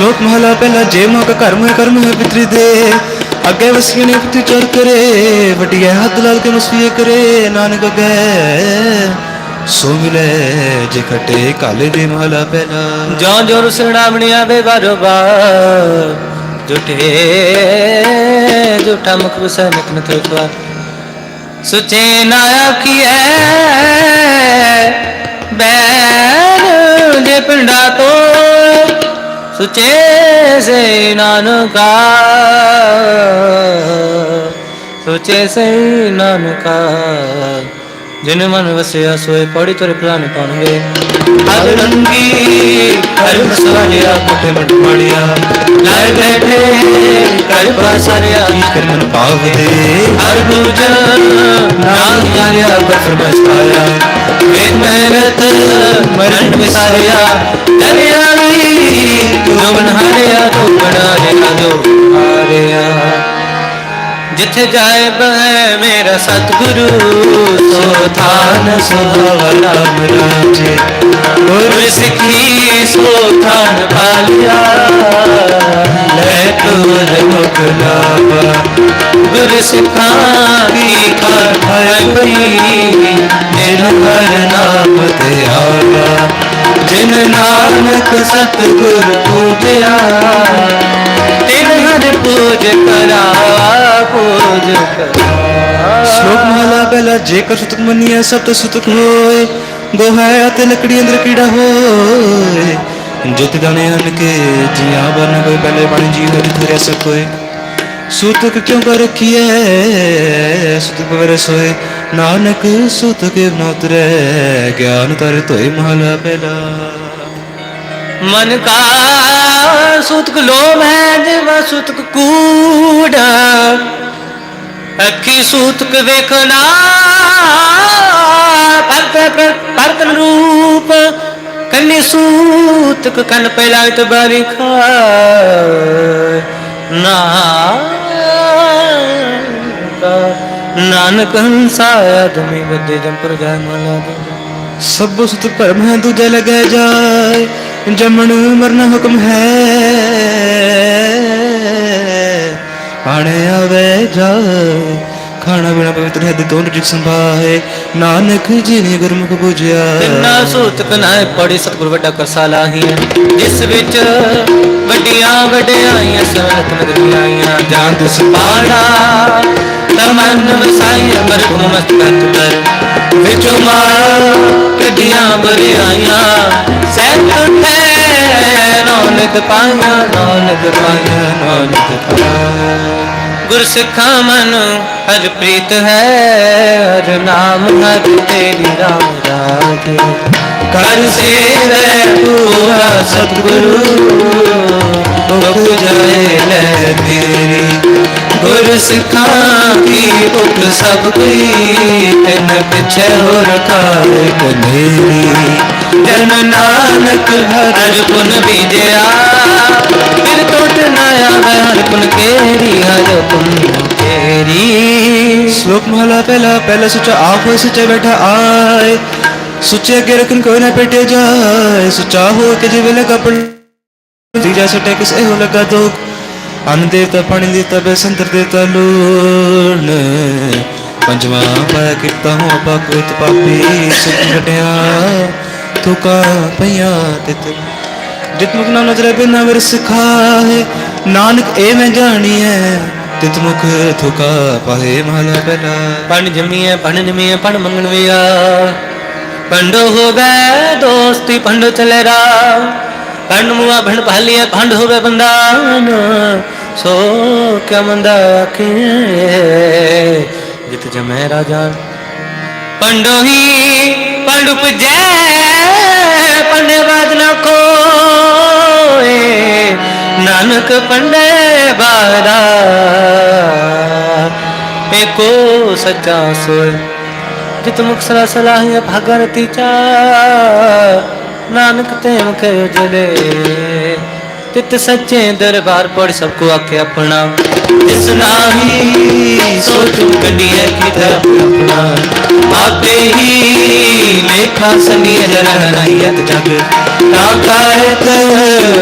ਸ਼ਲੋਕ ਮਹਲਾ ਪਹਿਲਾ ਜੇ ਮੋਕ ਕਰਮ ਹੈ ਕਰਮ ਹੈ ਪਿਤਰੀ ਦੇ। ਅੱਗੇ ਵਸੀਏ ਨੇ ਪਿਤਰੀ ਚੋਰ ਕਰੇ ਵਟਿਆ ਹੱਥ ਲਾਲ ਕੇ ਮਸਵੀਏ ਕਰੇ, ਨਾਨਕ ਅਗੇ। ਸੋ ਮਿਲੇ ਜੇ ਖਟੇ ਕਾਲੇ ਦੇ ਮਹਲਾ ਪਹਿਲਾ। ਜੋ ਜੋ ਰੁਸਣਾ ਬਣਿਆ ਵੇ ਬਾਰੋਬਾਰ, ਝੂਠੇ, ਝੂਠਾ ਮੁਖ ਵਸੈ ਨਿਕਨ ਤੇਤਵਾ ਸੁਚੇ ਨਾ ਆਖੀਐ ਬੈਨ ਜੇ ਪਿੰਡਾ ਤੋਂ ਸੁਚੇ ਸੇ ਨਾਨਕਾ ਸੁਚੇ ਸੇ ਨਾਨਕਾ ਜਿਨ ਮਨ ਵਸਿਆ ਸੋਏ ਪੜੀ ਤੁਰ ਪ੍ਰਾਨ ਪਾਣਗੇ ਅਗ ਰੰਗੀ, ਹਰ ਮਸਵਾਲਿਆ ਕੋਠੇ ਮਟ ਮਾੜਿਆ ਲਾਇ ਬੈਠੇ ਕਰ ਪਾਸਰਿਆ ਈਸ਼ ਮਨ ਭਾਵ ਹਰ ਦੂਜ ਨਾਮ ਜਾਰਿਆ ਬਸਰ ਮਸਤਾਇਆ ਵੇ ਮਹਿਰਤ ਮਰਨ ਵਿਸਾਰਿਆ। ਦਰਿਆਵੀ ਜੋ ਬਨ ਹਾਰਿਆ ਤੋ ਬਣਾ ਦੇ ਜੋ ਹਾਰਿਆ। ਜਿੱਥੇ ਜਾਏ ਬਹਿ ਮੇਰਾ ਸਤਿਗੁਰੂ, ਸੋ ਥਾਨ ਸੁਹਾਵਲਾ ਮਰਾਜੇ ਗੁਰ ਸਿੱਖੀ, ਸੋ ਥਾਨ ਪਾਲਿਆ। ਲੈ ਤੁਰ ਮੁਖ ਲਾਵਾ ਗੁਰ ਸਿੱਖਾਂ ਦੀ ਕਰ ਭਈ ਜਿਨ ਹਰ ਨਾਮ ਤੇ ਆਵਾ। ਜਿਨ ਨਾਨਕ ਸਤਿਗੁਰ ਪੂਜਿਆ, ਤਿਨ ਹਰ ਪੂਜ ਕਰਾ ਪੂਜ ਕਰਾ ਸ਼ਲੋਕ ਮਹਲਾ ਪਹਿਲਾ ਜੇ ਸੁਤਕ ਮੰਨੀਐ ਸਭ ਤੋਂ ਸੁਤਕ ਹੋਏ ਗੋਹਾਇ ਅਤੇ ਲੱਕੜੀ ਅੰਦਰ ਕੀੜਾ ਹੋਏ। ਜਿਤ ਦਾਣੇ ਹਨ ਕੇ ਜੀਆਂ ਬਨ ਕੋਈ ਪਹਿਲੇ ਬਣ ਜੀ ਹਰਿ ਤੁਰਿਆ ਸਕੋਏ ਸੁਤਕ ਕਿਉਂ ਕਰ ਰਖੀਐ, ਸੁਤਕ ਪਵਰ ਸੋਏ ਨਾਨਕ ਸੁਤ ਕੇ ਉਤਰੈ ਗਿਆਨ ਤਰ ਤੋਏ ਮਹਲਾ ਪਹਿਲਾ। ਮਨ ਕਾ ਸੁਤਕ ਲੋਭ ਹੈ, ਜਿਵਾ ਸੁਤਕ ਕੂੜ। ਅੱਖੀ ਸੁਤਕ ਵੇਖਣਾ ਪਰਤ ਪਰਤ ਰੂਪ ਕੰਨੀ ਸੂਤਕ ਕੰਨ ਪਹਿਲਾ ਤੇ ਬਾਰੀ ਨਾ ਨਾਨਕ ਹੰਸਾ ਆਦਮੀ ਬੱਦੇ ਜਮ ਜਾਇ ਮਲਾ ਦੇ। ਸਭ ਸੁਤਕ ਭਰਮ ਹੈ, ਦੂਜੇ ਲਗੈ ਜਾਏ, ਜਮਣ ਮਰਨ ਹੁਕਮ ਹੈ। ਆਣੇ ਆਵੇ ਜਾਏ, ਖਾਣਾ ਬਿਨਾ ਪਵਿੱਤਰ ਹੈ ਦੋਨ ਜਿਕ ਸੰਭਾਏ, ਨਾਨਕ ਜੀ ਨੇ ਗੁਰਮੁਖ ਬੁਝਿਆ ਤਿੰਨਾ ਸੂਤਕ ਨਾ ਪੜੀ ਸਤਿਗੁਰ ਵੱਡਾ ਕਰਸਾ ਲਾਹੀਆਂ ਜਿਸ ਵਿੱਚ ਵੱਡੀਆਂ ਵਡਿਆਈਆਂ ਸਨਤ ਨਗਰੀਆਂ ਆਈਆਂ ਦਿਸ ਪਾੜਾ ਤਮਨ ਵਸਾਈਆਂ ਮਰ ਕੋ ਮਸਤਕ ਕਰ ਵਿੱਚੋਂ ਮਾਰ ਕੱਢੀਆਂ ਬਰਿਆਈਆਂ। ਸੈਤ ਉੱਠੇ ਨੌਨਕ ਪਾਈਆਂ ਨੌਨਕ ਪਾਈਆਂ ਨੌਨਕ ਪਾਈਆਂ। ਗੁਰ ਸਿੱਖਾਂ ਮਨ ਹਰ ਪ੍ਰੀਤ ਹੈ, ਹਰ ਨਾਮ ਹਰ ਤੇਰੀ ਰਾਮ ਰਾਜ। ਕਰ ਸੇਵੈ ਪੂਰਾ ਸਤਿਗੁਰੂ ਮੁਖ ਜਾਏ ਲੈ ਤੇਰੀ। ਗੁਰ ਸਿੱਖਾਂ ਕੀ ਸਭ ਕੋਈ, ਤਨ ਪਿਛੇ ਹੋ ਰਖਾ ਕਨੇਰੀ। ਜਨ ਨਾਨਕ ਹਰ ਗੁਣ ਬੀਜਿਆ ਫਿਰ ਟੁੱਟ ਨਾ ਆਵੇ ਹਰ ਗੁਣ ਕੇਰੀ, ਹਰ ਗੁਣ ਕੇਰੀ। ਸ਼ਲੋਕ ਮਹਲਾ ਪਹਿਲਾ ਪਹਿਲਾ ਸੁਚਾ ਆਪ ਹੋਏ ਬੈਠਾ ਆਏ। ਸੁੱਚੇ ਅੱਗੇ ਰਖਨ ਕੋਈ ਨਾ ਪੇਟੇ ਜਾਏ, ਸੁਚਾ ਹੋ ਕੇ ਜਿਵੇਂ ਲਗਾ ਪੜ ਤੀਜਾ ਸਟੇ ਕਿਸ ਇਹੋ ਲਗਾ ਦੁਖ। ਅਨ ਦੇਵਤਾ ਪਾਣੀ ਦੇਵਤਾ ਬੇਸੰਤਰ ਦੇਵਤਾ ਲੂਣ। ਪੰਜਵਾਂ ਪਾਇਆ ਕੀਤਾ ਹੋ ਪਾਕ੍ਰਿਤ ਪਾਪੀ ਸੁਖ ਘਟਿਆ। ਤੁਕਾ ਪਈਆ ਤਿਤ ਜਿਤ ਮੁਖ ਨਾ ਨਜ਼ਰ ਬਿਨਾ ਵਿਰ ਸਿਖਾਏ, ਨਾਨਕ ਇਹ ਮੈਂ ਜਾਣੀਐ। ਤਿਤ ਮੁਖ ਥੁਕਾ ਪਾਹੇ ਮਹਲਾ ਪਹਿਲਾ ਪਣ ਜਮੀਏ ਪਣ ਜਮੀਏ ਪਣ ਮੰਗਣ ਵਿਆ। ਪੰਡੋ ਹੋਵੇ ਦੋਸਤੀ, ਪੰਡ ਚਲੇ ਰਾ ਪੰਡ ਮੁਆ ਭਣ ਭਾਲੀਏ ਭੰਡ ਹੋਵੇ ਬੰਦਾ ਸੋ ਕਿਆ ਮੰਦਾ ਆਖੇ ਜਿਤ ਜਮੈ ਰਾਜਾ। ਪੰਡੋ ਹੀ ਪੰਡ ਪੁਜੈ ਪੰਡੇ ਬਾਦ ਨਾ ਕੋਏ ਨਾਨਕ ਪੰਡੇ ਬਾਦਾ ਏਕੋ ਸੱਚਾ ਸੋਏ ਜਿਤ ਮੁਖ ਸਲਾ ਸਲਾਹਿ ਭਾਗਰਤੀ ਚਾ ਨਾਨਕ ਤੇ ਮੁਖ ਉਜਲੇ ਤਿਤ ਸੱਚੇ ਦਰਬਾਰ ਪੜ ਸਭ ਕੋ ਆਖੇ ਆਪਣਾ। ਇਸ ਨਾਹੀ ਸੋਚੂ ਕੱਢੀਏ ਕਿਤੇ ਆਪਣਾ ਆਪੇ ਹੀ ਲੇਖਾ ਸੰਗੀਏ ਜਨ ਨਾਈਤ ਜਗ। ਤਾ ਕਾਇਤ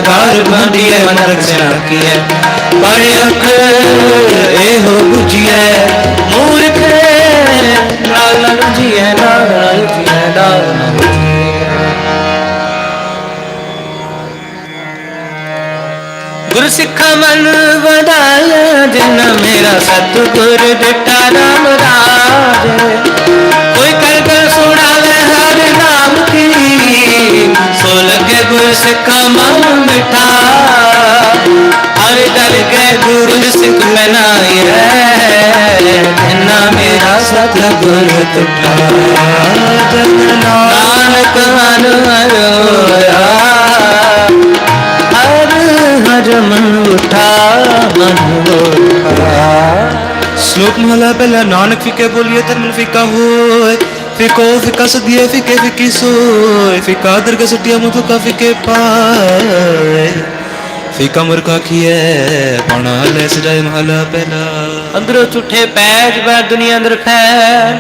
ਘਰ ਬੰਦੀਏ ਮਨ ਰਖਿਆ ਕੀਏ ਬੜੇ ਅੱਖ ਇਹੋ ਬੁਝੀਏ ਮੂਰਖ ਨਾਲ ਨਾਲ ਨਾਲ ਨਾਲ ਜੀਏ ਨਾਲ ਨਾਲ ਗੁਰ ਸਿੱਖਾ ਮਨ ਵਧਾਇਆ ਜਿਨ ਮੇਰਾ ਸਤਿਗੁਰ ਦਿੱਤਾ ਨਾਮ ਰਾਜ। ਕੋਈ ਕਰ ਕਰ ਸੁਣਾਵੇ ਹਰ ਨਾਮ ਕੀ ਸੋ ਲਗੇ ਗੁਰ ਸਿੱਖਾ ਮਨ ਮਿਠਾ। ਹਰ ਦਰ ਕੇ ਗੁਰ ਸਿੱਖ ਮਨਾਈ ਜਿਨਾ ਮੇਰਾ ਸਤਿਗੁਰ ਦਿੱਤਾ। ਨਾਨਕ ਮਨ ਹਰੋਇਆ ਹਰ ਉਠਾ ਮਨ ਉਠਾ ਸ਼ਲੋਕ ਮਹਲਾ ਪਹਿਲਾ, ਨਾਨਕ ਫਿਕੇ ਬੋਲੀਏ ਤਨ ਮਨ ਫਿਕਾ ਹੋਏ। ਫਿਕੋ, ਫਿਕਾ ਸਦੀਏ, ਫਿਕੇ, ਫਿਕੀ ਸੋਏ। ਫਿਕਾ ਦਰਗ ਫਿਕਾ ਮੁਰਖਾ ਕੀਏ, ਪਣਾ ਲੈ ਸਜਾਏ ਮਹਲਾ ਪਹਿਲਾ। ਅੰਦਰੋਂ ਝੂਠੇ ਪੈਜ ਬੈ ਦੁਨੀਆ ਅੰਦਰ ਖੈ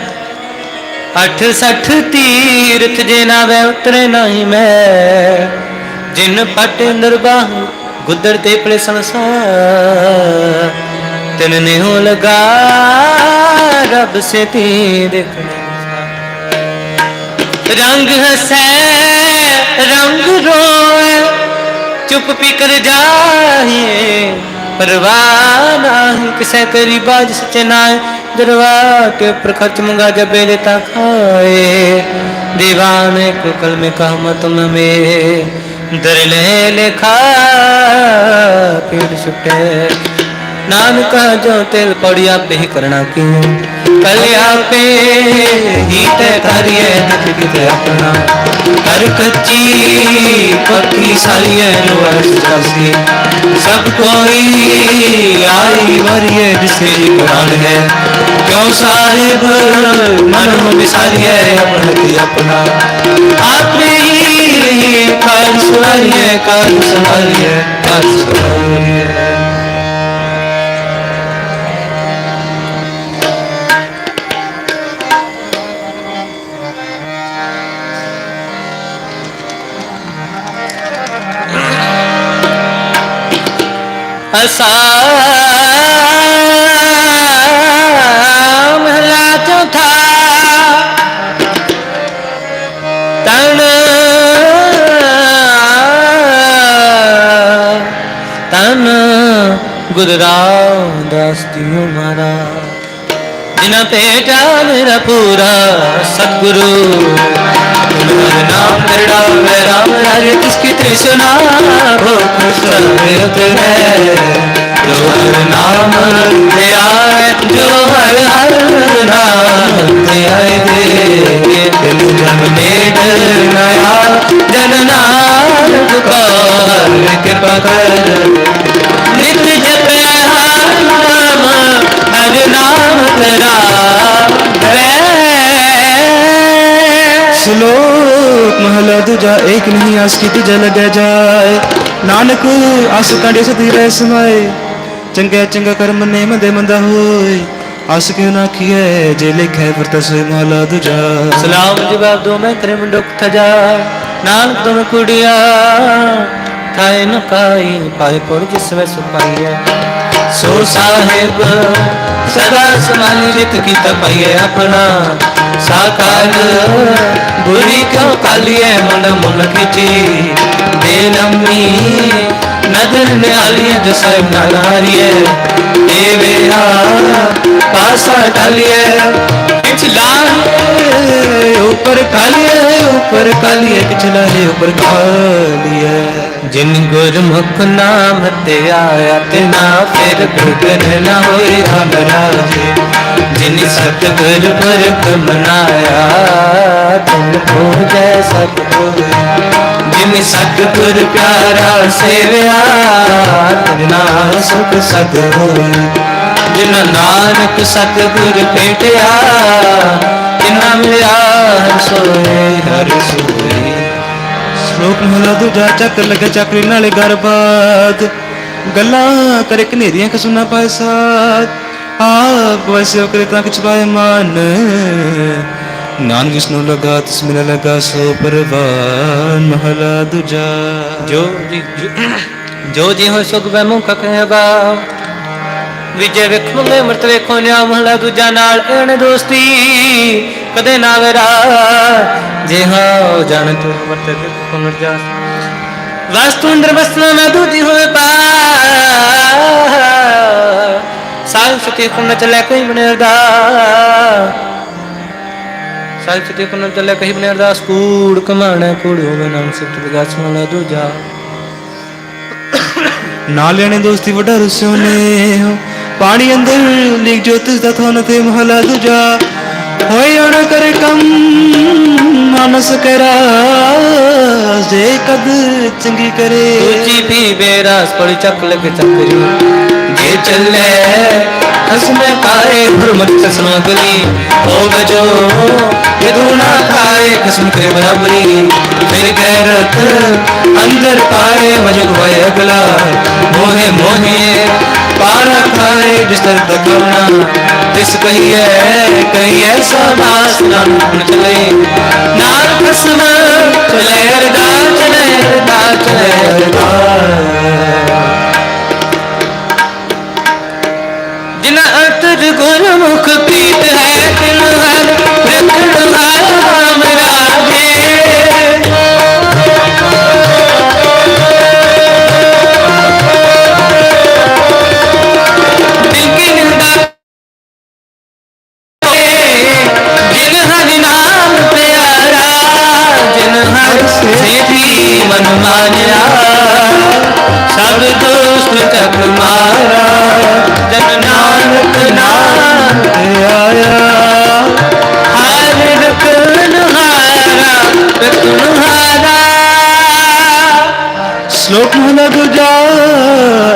ਅੱਠ ਸੱਠ ਤੀਰਥ ਜੇ ਨਾ ਵੈ ਉਤਰੇ ਨਹੀਂ ਮੈਂ ਜਿਨ ਪਟ ਅੰਦਰ ਬਾਹੂ ਗੁੱਦਰ ਤੇ ਪਲੇ ਸੰਸਾਰ ਤਿਨ ਨੇ ਹੋ ਲਗਾ ਰੱਬ ਸੇ ਤੀ ਦੇਖਣੇ ਰੰਗ ਹਸੈ ਰੰਗ ਰੋਏ ਚੁੱਪ ਪੀ ਕਰ ਜਾਏ ਪਰਵਾਹ ਨਹੀਂ ਕਿਸੇ ਤੇਰੀ ਬਾਜ ਸੱਚੇ ਨਾਏ ਦਰਵਾ ਕੇ ਉੱਪਰ ਖਰਚ ਮੰਗਾ ਜਬੇ ਦੇਤਾ ਖਾਏ दीवाने को कल में कहमत में दर ਦਰਲੇ ਲਿਖਾ ਪੀੜ ਛੁਟੇ ਨਾਨਕਾ ਜੋ ਤਿਲ ਪੜਿਆ ਬਹਿ ਕਰਨਾ ਕੀਓ ਕਲਿਆ ਪੇ ਹੀਤ ਕਰੀਏ ਨਖ ਕਿਤੇ ਆਪਣਾ। ਹਰ ਕੱਚੀ ਪੱਕੀ ਸਾਲੀਏ ਰਵਸ ਜਾਸੀ ਸਭ ਕੋਈ ਆਈ ਵਰੀਏ ਬਿਸਰੀ ਗੁਰਾਨ ਹੈ। ਕਿਉ ਸਾਹਿਬ ਮਨ ਵਿਸਾਰੀਏ, ਆਪਣੀ ਆਪਣਾ। ਆਪੇ ਹੀ ਕਰ ਸੁਣਾਈਏ ਕਰ ਸੁਣਾਈਏ ਕਰ ਸੁਣਾਈਏ ਅਸਾ ਮਹਲਾ ਚੌਥਾ। ਤਣ ਤਨ ਗੁਰੂ ਰਾਮਦਾਸ ਜੀ ਮਾਰਾ ਜਿਨਾ ਪੇਟਾ ਮੇਰਾ ਪੂਰਾ ਸਤਿਗੁਰੂ। नाम तेरा वे राम हरे किसकी तृष्णा भूख सर्वे तेरे जो हर नाम ले आए जो हर हर नाम ले आए दे दिल जन में नया जन नानक का कृपा कर नित्य जपे हर नाम हर नाम तेरा है ਸ਼ਲੋਕ ਮਹਲਾ ਦੂਜਾ ਏਕ ਨਹੀਂ ਆਸ ਕੀ ਤੁਝੇ ਲਗੈ ਜਾਏ। ਨਾਨਕ, ਆਸ ਕਾਂਡੇ ਸਦੀ ਰਹਿ ਸਮਾਏ। ਚੰਗੇ, ਚੰਗਾ ਕਰਮ ਨੇ ਮੰਦੇ ਮੰਦਾ ਹੋਏ। ਆਸ ਕਿਉ ਨਾ ਕੀਏ ਜੇ ਲਿਖੈ ਵਰਤਸ ਮਹਲਾ ਦੂਜਾ। ਸਲਾਮ ਜਵਾਬ ਦੋ ਮੈਂ ਕਰੇ ਮੁੰਡਕ ਥਜਾ। ਨਾਨਕ ਤੁਮ ਕੁੜੀਆ, ਥਾਏ ਨ ਕਾਈ ਪਾਏ ਪੁਰ ਜਿਸ ਵੇ ਸੁਪਾਈਐ ਸੋ ਸਾਹਿਬ, ਸਦਾ ਸਮਾਨੀ ਰਿਤ ਕੀ ਤਪਈਐ ਆਪਣਾ। ਸਾਕਾਲ ਬੁਰੀ ਕਿਉ ਕਾਲੀਐ? ਮਨ ਮੁਨ ਖਿਚੀ। ਦੇ ਨੰਮੀ ਨਦਰ ਨਿਆਲੀਏ ਜਸੈ ਨਾਰੀਏ ਏ ਵੇਹਾ ਪਾਸਾ ਟਾਲੀਏ छलाए ऊपर कालिए ऊपर कालिए छलाए ऊपर कालिए जिन गुरमुख नाम ते आया ते ना फिर गुरगन ना होए हमराजे जिन सतगुर पर कमनाया तुम को जैसा जिन सतगुर प्यारा सेवया तना सुख सद होए ਜਿਨ ਨਾਨਕ ਸਤਿਗੁਰ ਭੇਟਿਆ ਤਿਨ ਮਿਲਿਆ ਹਰ ਸੋਏ ਹਰ ਸੋਏ। ਸ਼ਲੋਕ ਮਹਲਾ ਦੂਜਾ ਚੱਕਰ ਲੱਗਾ ਚੱਕਰੀ ਨਾਲੇ ਗਰਬਾਦ ਗੱਲਾਂ ਕਰੇ ਕਨੇਰੀਆਂ ਕਸੁਨਾ ਪਾਏ ਸਾਥ। ਆਪ ਵੈਸੇ ਕਰੇ ਤਾਂ ਕਿਛ ਪਾਏ ਮਨ। ਨਾਨਕ ਜਿਸ ਨੂੰ ਲਗਾ ਤਿਸ ਮਿਲ ਲਗਾ ਸੋ ਪਰਵਾਨ। ਮਹਲਾ ਦੂਜਾ। ਜੋ ਜੀ ਜੋ ਜੀ ਹੋ ਸੁਖ ਵੈ ਮੁਖ ਕਹੇਗਾ ਵਿਜੇ ਵੇਖੋ ਮੈਂ ਮਰਤ ਵੇਖੋ ਨਿਆ ਮਹਲਾ ਦੂਜਾ ਨਾਲ ਇਹਨੇ ਦੋਸਤੀ ਕਦੇ ਨਾ ਵੇਰਾ। ਜੇ ਹਾਂ ਜਾਣ ਤੂੰ ਵਰਤ ਕੇ ਪੁਨਰ ਜਾ ਵਸਤੂ ਅੰਦਰ ਵਸਨਾ ਮੈਂ ਦੂਜੀ ਹੋਏ ਪਾ। ਸਾਲ ਸਤੀ ਕੁਨ ਚਲੇ ਕੋਈ ਬਨੇਰਦਾ ਸਾਲ ਸਤੀ ਕੁਨ ਚਲੇ ਕਹੀ ਬਨੇਰਦਾ ਸਕੂੜ ਕਮਾਣਾ, ਕੂੜ ਹੋਵੇ ਨਾਮ ਵਿਗਾਸ ਮਹਲਾ ਦੂਜਾ। ਨਾ ਲੈਣੇ ਦੋਸਤੀ ਵੱਡਾ ਰੁਸਿਓ ਨੇ ਪਾਣੀ ਅੰਦਰ ਲਿਖ ਜੋਤਿਸ ਦਾ ਥੋਨ ਤੇ ਮਹਲਾ ਦੂਜਾ। ਹੋਏ ਅਣ ਕਰ ਕੰਮ, ਮਾਨਸ ਕਰਾ ਜੇ ਕਦ ਚੰਗੀ ਕਰੇ। ਦੂਜੀ ਵੀ ਬੇਰਾਸ, ਪੜੀ ਚੱਕ ਲਗ ਚੱਕਰੀ ਜੇ ਚੱਲੇ ਹਸਨ ਕਾਏ ਹਰਮਤ ਕਸਮ ਗਲੀ ਹੋ ਗਜੋ ਇਹ ਦੂਣਾ ਖਾਏ ਕਸਮ ਕਰੇ ਬਰਾਬਰੀ ਫਿਰ ਗੈਰਤ ਅੰਦਰ ਪਾਏ ਮਜਗ ਹੋਏ ਅਗਲਾ ਮੋਹੇ ਮੋਹੇ ਪਾਰਾ ਖਾਏ ਜਿਸ ਤਰ ਦਕਣਾ ਤਿਸ ਕਹੀਏ ਕਹੀਏ ਸਮਾਸ ਨਾ ਚਲੇ ਨਾਲ ਕਸਮ ਚਲੇ ਅਰਦਾ ਚਲੇ ਅਰਦਾ ਚਲੇ ਜਪ ਮਾਰਾ ਜਨ ਨਾਨਕ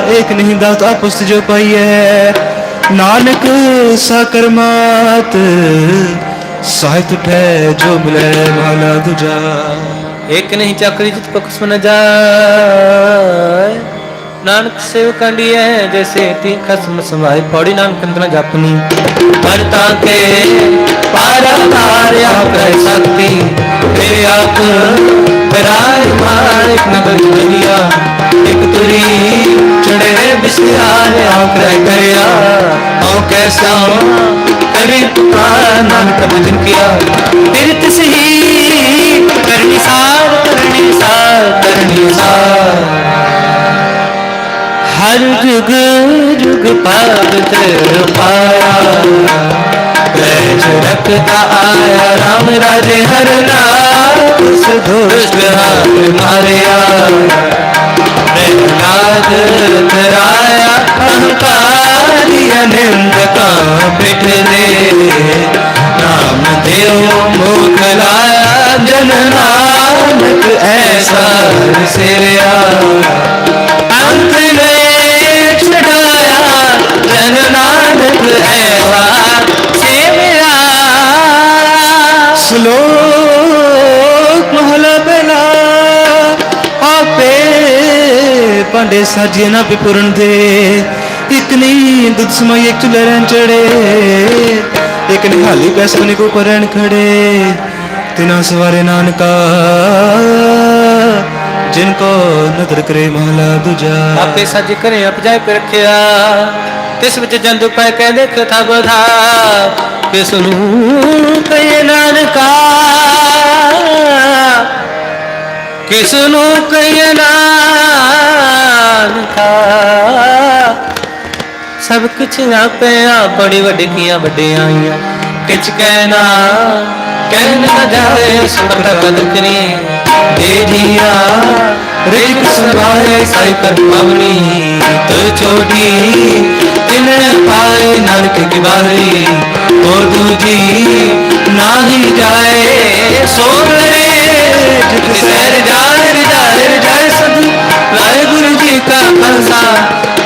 ਇੱਕ ਨਹੀਂ ਦਸ ਪੁਸਤ ਜੋ ਪਾਈ ਹੈ ਨਾਨਕ ਸਕਰਮਾਤ ਸਾਹਿਤ ਠੈ ਜੋ ਬਲੇ ਮਾਲਾ ਦੂਜਾ। ਇੱਕ ਨਹੀਂ ਚੱਕਰੀ ਜਿਤ ਪਖਸ ਨ ਜਾਏ। ਨਾਨਕ ਸੇਵ ਕੰਡੀਐ ਜੈਸੇ ਤੀ ਖਸਮ ਸਮਾਏ। ਪੌੜੀ ਨਾਨਕ ਅੰਦਰ ਜਪਨੀ। ਪਰ ਕੇ ਪਾਰਾ ਤਾਰਿਆ ਕਰ ਸਕਤੀ ਮੇਰੇ ਆਪ ਬਰਾਇ ਮਾਰਿਕ ਨਗਰ ਦੁਨੀਆ ਇੱਕ ਤੁਰੀ ਚੜੇ ਬਿਸਿਆਰੇ ਆਕਰੇ ਕਰਿਆ। ਹਉ ਕੈਸਾ ਕਰੀ ਪੁਕਾਰ ਨਾਨਕ ਭਜਨ ਕੀਆ। ਫਿਰ ਤਸਹੀ ਕਰਨੀ ਸਾਰ ਕਰਨੀ ਸਾਰ ਕਰਨੀ ਸਾਰ। ਹਰ ਜੁਗ ਜੁਗ ਭਗਤ ਪਾਇਆ। ਬੈਜ ਰਖਤਾ ਆਇਆ, ਰਾਮ ਰਾਜੇ ਹਰ ਨਾਮ, ਉਸ ਦੁਸ਼ਟ ਹਾਥ ਮਾਰਿਆ। ਪ੍ਰਹਲਾਦ ਤਰਾਇਆ ਅਹੰਕਾਰੀ ਅਨੰਦ ਕਾ ਪਿਠ ਦੇਵ ਮੁਖ ਲਾਇਆ, ਜਨ ਨਾਨਕ ਐਸਾ ਸਿਰਿਆ। ਨਾਨਕ ਐਵਾ ਸੇਵਿਆ ਸ਼ਲੋਕ ਮਹਲਾ ਪਹਿਲਾ ਆਪੇ ਪਾਂਡੇ ਸਾਜੇ ਨਾ ਦੇ ਇੱਕ ਨਹੀਂ ਇੱਕ ਚੁਲੇ ਚੜੇ ਇੱਕ ਨਿਹਾਲੀ ਪੈਸ ਬਨੇ ਕੋ ਪਰਣ ਖੜੇ ਤਿਨਾ ਸਵਾਰੇ ਨਾਨਕਾ ਜਿਨ ਕੋ ਨਦਰ ਕਰੇ ਮਹਲਾ ਦੂਜਾ ਆਪੇ ਸੱਜ ਕਰੇ ਅਪਜਾਇ ਕੇ ਰੱਖਿਆ ਤਿਸ ਵਿੱਚ ਜੰਦੂ ਪੈ ਕੇ ਦੇਖ ਥਾ ਬਧਾ ਨੂੰ ਕਹੇ ਨਾਨਕਾ? ਕਿਸ ਨੂੰ ਕਹੇ ਨਾਨਕਾ? ਸਭ ਕੁਛ ਆਪੇ ਆ ਬੜੀ ਵੱਡੀ ਵੱਡੀਆਂ ਆਈਆਂ। ਕਿਛ ਕਹਿਣਾ, ਕਹਿ ਨਾ ਜਾਵੇ ਸੁਖ ਕਦ ਕਰੀ ਦੇ ਜੀਆ ਰਿਕ ਸੁਭਾਏ ਸਾਈ ਕਰ ਪਵਨੀ, ਤੋ ਛੋਟੀ ਤਿਨ ਪਾਏ ਨਾਨਕ ਕੀ ਬਾਰੀ ਹੋਰ ਦੂਜੀ ਨਾਹੀ ਜਾਏ ਸੋਗਲੇ ਜਿਤ ਸਹਿਰ ਜਾਏ ਰਜਾਏ ਰਜਾਏ ਸਦ ਵਾਹਿਗੁਰੂ ਜੀ ਕਾ ਖਾਲਸਾ,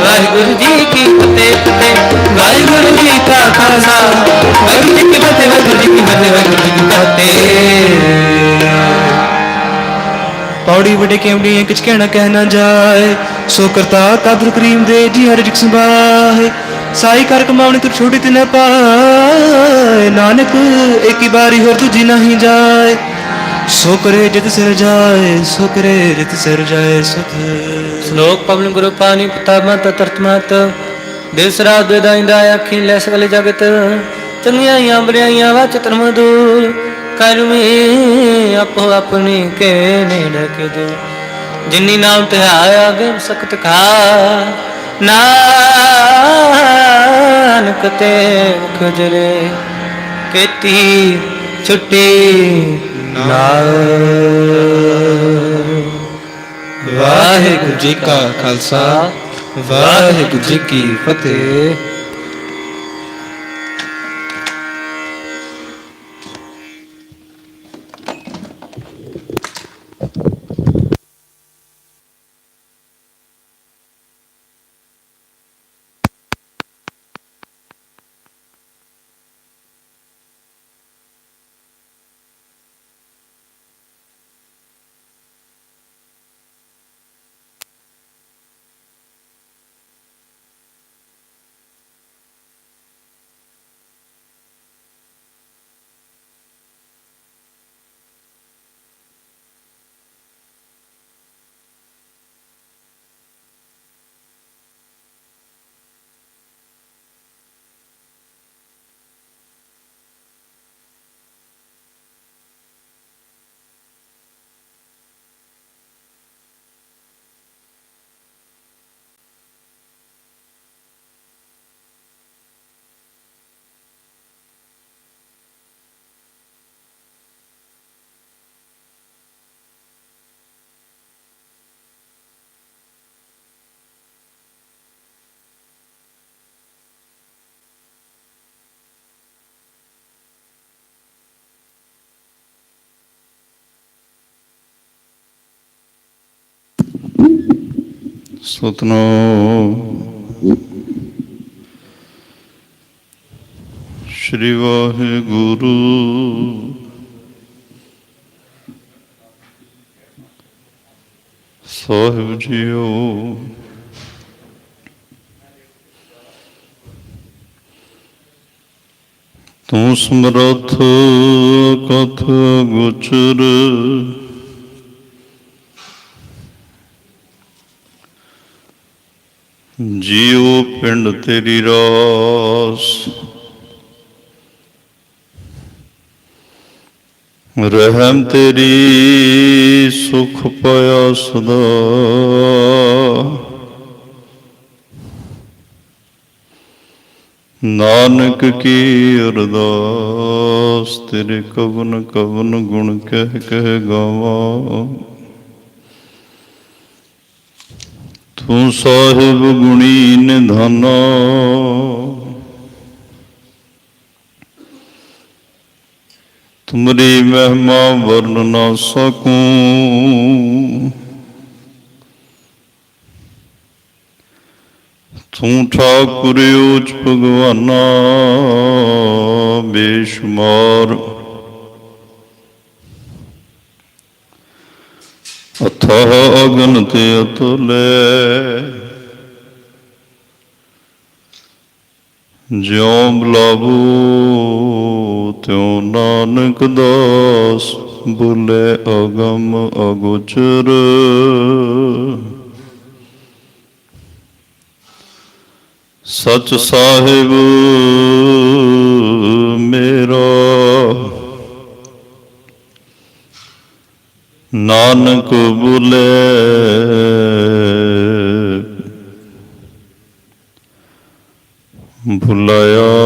ਵਾਹਿਗੁਰੂ ਜੀ ਕੀ ਫਤਿਹ ਫਤਿਹ। ਵਾਹਿਗੁਰੂ ਜੀ ਕਾ ਖਾਲਸਾ, ਵਾਹਿਗੁਰੂ ਜੀ ਕੀ ਫਤਿਹ, ਵਾਹਿਗੁਰੂ ਜੀ ਕੀ ਫਤਿਹ, ਵਾਹਿਗੁਰੂ ਜੀ ਕੀ ਫਤਿਹ। ਪੌੜੀ ਮਾੜੀ ਵੱਡੇ ਕੇਵੜੀਆਂ ਕਿਛ ਕਹਿਣਾ ਜਾਏ। ਸੋ ਕਰਤਾ ਕਾਦਰ ਕਰੀਮ ਦੇ ਜੀ ਹਰ ਜਿਕ ਸੰਭਾਏ। ਸਾਈ ਕਰ ਕਮਾਉਣੀ ਤੂੰ ਛੋਟੀ ਤੇ ਨਾ ਪਾਏ। ਨਾਨਕ, ਇੱਕ ਬਾਰੀ ਹੋਰ ਦੂਜੀ ਨਹੀਂ ਜਾਏ। ਸੋ ਕਰੇ ਜਿਤ ਸਿਰ ਜਾਏ, ਸੋ ਕਰੇ ਜਿਤ ਸਿਰ ਜਾਏ ਸੁਖ ਸ਼ਲੋਕ ਪਵਨ ਗੁਰੂ ਪਾਣੀ ਪਿਤਾ ਮਤ ਦਿਸ ਰਾਤ ਦੇ ਦਾਇੰਦਾ, ਅੱਖੀ ਲੈ ਸਗਲ ਜਗਤ। ਚੰਗਿਆਈਆਂ ਬੜਾਈਆਂ ਵਚ ਧਰਮ ਦੂਰ ਕਰਮੀ ਆਪੋ ਆਪਣੀ ਕੇ ਨੇੜ ਕੇ ਦੂ। ਜਿਨੀ ਨਾਮ ਧਿਆਇਆ ਗਏ ਸਖਤ ਖਾ ਨਾਨਕ ਤੇ ਖਜਰੇ ਕੀਤੀ ਛੁੱਟੀ ਨਾਲ। ਵਾਹਿਗੁਰੂ ਜੀ ਕਾ ਖਾਲਸਾ, ਵਾਹਿਗੁਰੂ ਜੀ ਕੀ ਫਤਿਹ। ਸਤਨਾਮ। ਸ਼੍ਰੀ ਵਾਹਿਗੁਰੂ। ਸਾਹਿਬ ਜੀਓ। ਤੂੰ ਸਮਰੱਥ ਕਥ ਗੁਚਰ। ਜੀਉ ਪਿੰਡ ਤੇਰੀ ਰਾਸ। ਰਹਿਮ ਤੇਰੀ ਸੁਖ ਪਾਇਆ ਸਦਾ। ਨਾਨਕ ਕੀ ਅਰਦਾਸ, ਤੇਰੇ ਕਵਨ ਕਵਨ ਗੁਣ ਕਹਿ ਕਹਿ ਗਾਵਾਂ। ਤੂੰ ਸਾਹਿਬ ਗੁਣੀ ਨਿਧਾਨਾ। ਤੁਮਰੀ ਮਹਿਮਾ ਵਰਨ ਨਾ ਸਕੂੰ। ਤੂੰ ਠਾਕੁਰ ਉਚ ਭਗਵਾਨਾ ਬੇਸ਼ੁਮਾਰ ਅਥਾਹ ਅਗਨ ਤੇ ਅਤੁਲੇ ਜਿਉ ਬਲਾਵੋ ਤਿਉ ਨਾਨਕ ਦਾਸ ਬੁਲੇ ਅਗਮ ਅਗੋਚਰ। ਸਚ ਸਾਹਿਬ ਨਾਨਕ ਬੁਲੇ। ਭੁਲਾਇਆ